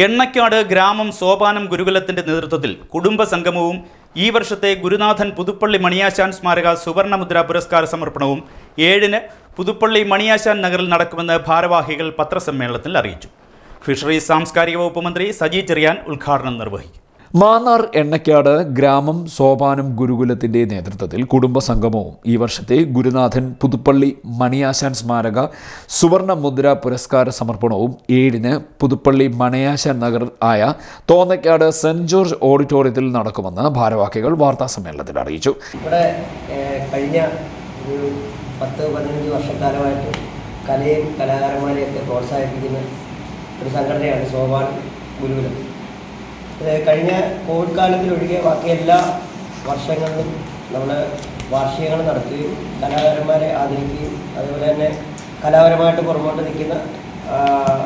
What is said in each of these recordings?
എണ്ണക്കാട് ഗ്രാമം സോപാനം ഗുരുകുലത്തിന്റെ നേതൃത്വത്തിൽ കുടുംബ സംഗമവും ഈ വർഷത്തെ ഗുരുനാഥൻ പുതുപ്പള്ളി മണിയാശാൻ സ്മാരക സുവർണമുദ്ര പുരസ്കാര സമർപ്പണവും ഏഴിന് പുതുപ്പള്ളി മണിയാശാൻ നഗറിൽ നടക്കുമെന്ന് ഭാരവാഹികൾ പത്രസമ്മേളനത്തിൽ അറിയിച്ചു. ഫിഷറീസ് സാംസ്കാരിക വകുപ്പ് മന്ത്രി സജി ചെറിയാൻ ഉദ്ഘാടനം നിർവഹിക്കും. മാന്നാർ എണ്ണക്കാട് ഗ്രാമം സോപാനം ഗുരുകുലത്തിന്റെ നേതൃത്വത്തിൽ കുടുംബ സംഗമവും ഈ വർഷത്തെ ഗുരുനാഥൻ പുതുപ്പള്ളി മണിയാശാൻ സ്മാരക സുവർണ മുദ്ര പുരസ്കാര സമർപ്പണവും ഏഴിന് പുതുപ്പള്ളി മണിയാശാൻ നഗർ ആയ തോന്നക്കാട് സെന്റ് ജോർജ് ഓഡിറ്റോറിയത്തിൽ നടക്കുമെന്ന് ഭാരവാഹികൾ വാർത്താ സമ്മേളനത്തിൽ അറിയിച്ചു. ഇവിടെ കഴിഞ്ഞ ഒരു പത്ത് പതിനഞ്ച് വർഷക്കാലമായിട്ട് കലയും കലാകാരന്മാരെയൊക്കെ പ്രോത്സാഹിപ്പിക്കുന്ന ഒരു സംഘടനയാണ് സോപാൻ ഗുരുകുലം. കഴിഞ്ഞ കോവിഡ് കാലത്തിലൊഴികെ ബാക്കി എല്ലാ വർഷങ്ങളിലും നമ്മൾ വാർഷികങ്ങൾ നടത്തുകയും കലാകാരന്മാരെ ആദരിക്കുകയും അതുപോലെ തന്നെ കലാപരമായിട്ട് പുറമോട്ട് നിൽക്കുന്ന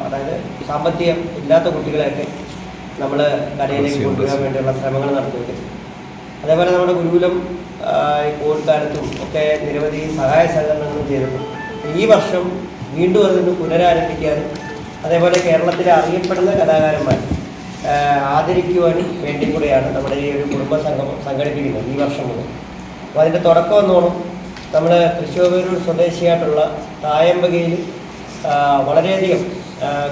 അതായത് സാമ്പത്തികം ഇല്ലാത്ത കുട്ടികളെയൊക്കെ നമ്മൾ കലയിലേക്ക് കൊണ്ടുവരാൻ വേണ്ടിയുള്ള ശ്രമങ്ങൾ നടത്തുകയും അതേപോലെ നമ്മുടെ ഗുരുകുലം ഈ കോവിഡ് കാലത്തും ഒക്കെ നിരവധി സഹായ സഹകരണങ്ങളും ചെയ്തിട്ടുണ്ട്. ഈ വർഷം വീണ്ടും അതിന് പുനരാരംഭിക്കാനും അതേപോലെ കേരളത്തിലെ അറിയപ്പെടുന്ന കലാകാരന്മാർ ആദരിക്കുവാനും വേണ്ടി കൂടെയാണ് നമ്മുടെ ഈ ഒരു കുടുംബ സംഗമം സംഘടിപ്പിക്കുന്നത് ഈ വർഷം മുതൽ. അപ്പോൾ അതിന്റെ തുടക്കം എന്നോണം നമ്മൾ തൃശ്ശൂർ സ്വദേശിയായിട്ടുള്ള തായമ്പകയിൽ വളരെയധികം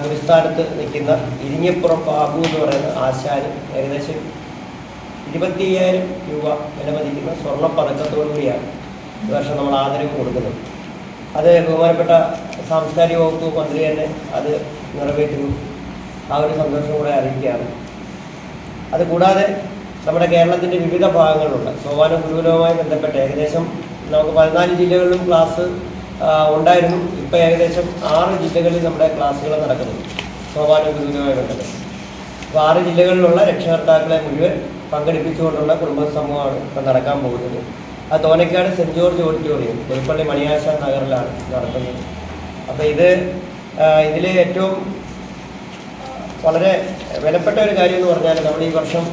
ഗുരുസ്ഥാനത്ത് നിൽക്കുന്ന ഇരിങ്ങപ്പുറം ബാബു എന്ന് പറയുന്ന ആശാന് ഏകദേശം ഇരുപത്തി അയ്യായിരം രൂപ വിലമതിക്കുന്ന സ്വർണ പതക്കത്തോടുകൂടിയാണ് ഈ വർഷം നമ്മൾ ആദരവ് കൊടുക്കുന്നത്. അത് ബഹുമാനപ്പെട്ട സാംസ്കാരിക വകുപ്പ് മന്ത്രി തന്നെ അത് നിറവേറ്റുന്നു. ആ ഒരു സന്തോഷം കൂടെ അറിയിക്കുകയാണ്. അതുകൂടാതെ നമ്മുടെ കേരളത്തിന്റെ വിവിധ ഭാഗങ്ങളിലുള്ള സോപാന ഗുരുകുലവുമായി ബന്ധപ്പെട്ട് ഏകദേശം നമുക്ക് പതിനാല് ജില്ലകളിലും ക്ലാസ് ഉണ്ടായിരുന്നു. ഇപ്പോൾ ഏകദേശം ആറ് ജില്ലകളിൽ നമ്മുടെ ക്ലാസ്സുകൾ നടക്കുന്നു. സോപാന ഗുരുകുലവുമായി ബന്ധപ്പെട്ട്. അപ്പോൾ ആറ് ജില്ലകളിലുള്ള രക്ഷകർത്താക്കളെ മുഴുവൻ പങ്കെടുപ്പിച്ചുകൊണ്ടുള്ള കുടുംബ സമൂഹമാണ് ഇപ്പം നടക്കാൻ പോകുന്നത്. ആ Thonakkad saint George auditorium Puthuppally Maniyasha നഗറിലാണ് നടത്തുന്നത്. അപ്പോൾ ഇത് ഇതിലെ ഏറ്റവും വളരെ വിലപ്പെട്ട ഒരു കാര്യം എന്ന് പറഞ്ഞാൽ നമ്മൾ ഈ വർഷം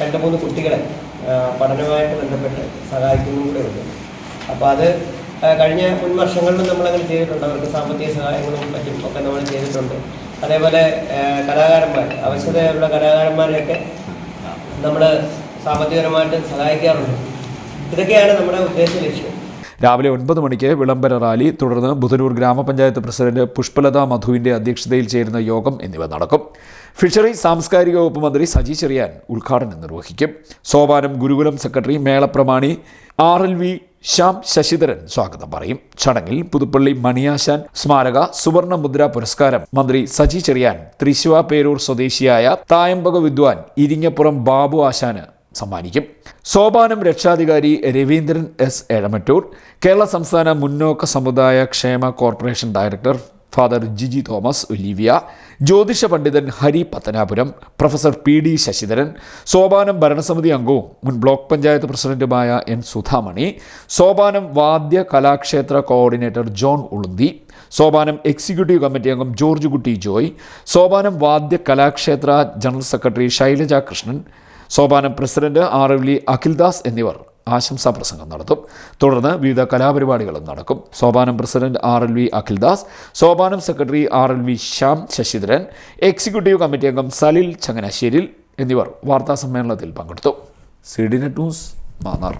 രണ്ട് മൂന്ന് കുട്ടികളെ പഠനവുമായിട്ട് ബന്ധപ്പെട്ട് സഹായിക്കുന്നതും കൂടെ ഉണ്ട്. അപ്പോൾ അത് കഴിഞ്ഞ മുൻ വർഷങ്ങളിലും നമ്മളങ്ങനെ ചെയ്തിട്ടുണ്ട്. അവർക്ക് സാമ്പത്തിക സഹായങ്ങളും മറ്റും ഒക്കെ നമ്മൾ ചെയ്തിട്ടുണ്ട്. അതേപോലെ കലാകാരന്മാർ ആവശ്യതയുള്ള കലാകാരന്മാരെയൊക്കെ നമ്മൾ സാമ്പത്തികപരമായിട്ട് സഹായിക്കാറുണ്ട്. ഇതൊക്കെയാണ് നമ്മുടെ ഉദ്ദേശ ലക്ഷ്യം. രാവിലെ ഒൻപത് മണിക്ക് വിളംബര റാലി തുടർന്ന് ബുധനൂർ ഗ്രാമപഞ്ചായത്ത് പ്രസിഡന്റ് പുഷ്പലത മധുവിന്റെ അധ്യക്ഷതയിൽ ചേരുന്ന യോഗം എന്നിവ നടക്കും. ഫിഷറി സാംസ്കാരിക വകുപ്പ് മന്ത്രി സജി ചെറിയാൻ ഉദ്ഘാടനം നിർവഹിക്കും. Sopanam Gurukulam secretary മേളപ്രമാണി R L V Shyam Sasidharan സ്വാഗതം പറയും. ചടങ്ങിൽ പുതുപ്പള്ളി മണിയാശാൻ സ്മാരക സുവർണ മുദ്ര പുരസ്കാരം മന്ത്രി സജി ചെറിയാൻ തൃശുവ പേരൂർ സ്വദേശിയായ തായമ്പക വിദ്വാൻ ഇരിങ്ങപ്പുറം ബാബു ആശാന് സമ്മാനിക്കും. സോപാനം രക്ഷാധികാരി രവീന്ദ്രൻ എസ്. എഴമറ്റൂർ കേരള സംസ്ഥാന മുന്നോക്ക സമുദായ ക്ഷേമ corporation director father Jiji Thomas Olivia ജ്യോതിഷ പണ്ഡിതൻ Hari Pathanapuram professor P D Sasidharan Sopanam ഭരണസമിതി അംഗവും മുൻ ബ്ലോക്ക് പഞ്ചായത്ത് പ്രസിഡന്റുമായ N Sudhamani Sopanam Vadya Kalakshetra coordinator John Ulunthi Sopanam executive committee അംഗം ജോർജ് കുട്ടി Joy Sopanam Vadya Kalakshetra general secretary Shailaja Krishnan Sopanam president R Akhildas എന്നിവർ ആശംസാ പ്രസംഗം നടത്തും. തുടർന്ന് വിവിധ കലാപരിപാടികളും നടക്കും. Sopanam president R L V Akhildas Sopanam secretary R L V Shyam Sasidharan executive committee അംഗം സലിൽ ചങ്ങനാശ്ശേരിൽ എന്നിവർ വാർത്താ സമ്മേളനത്തിൽ പങ്കെടുത്തു. C D net news Mannar.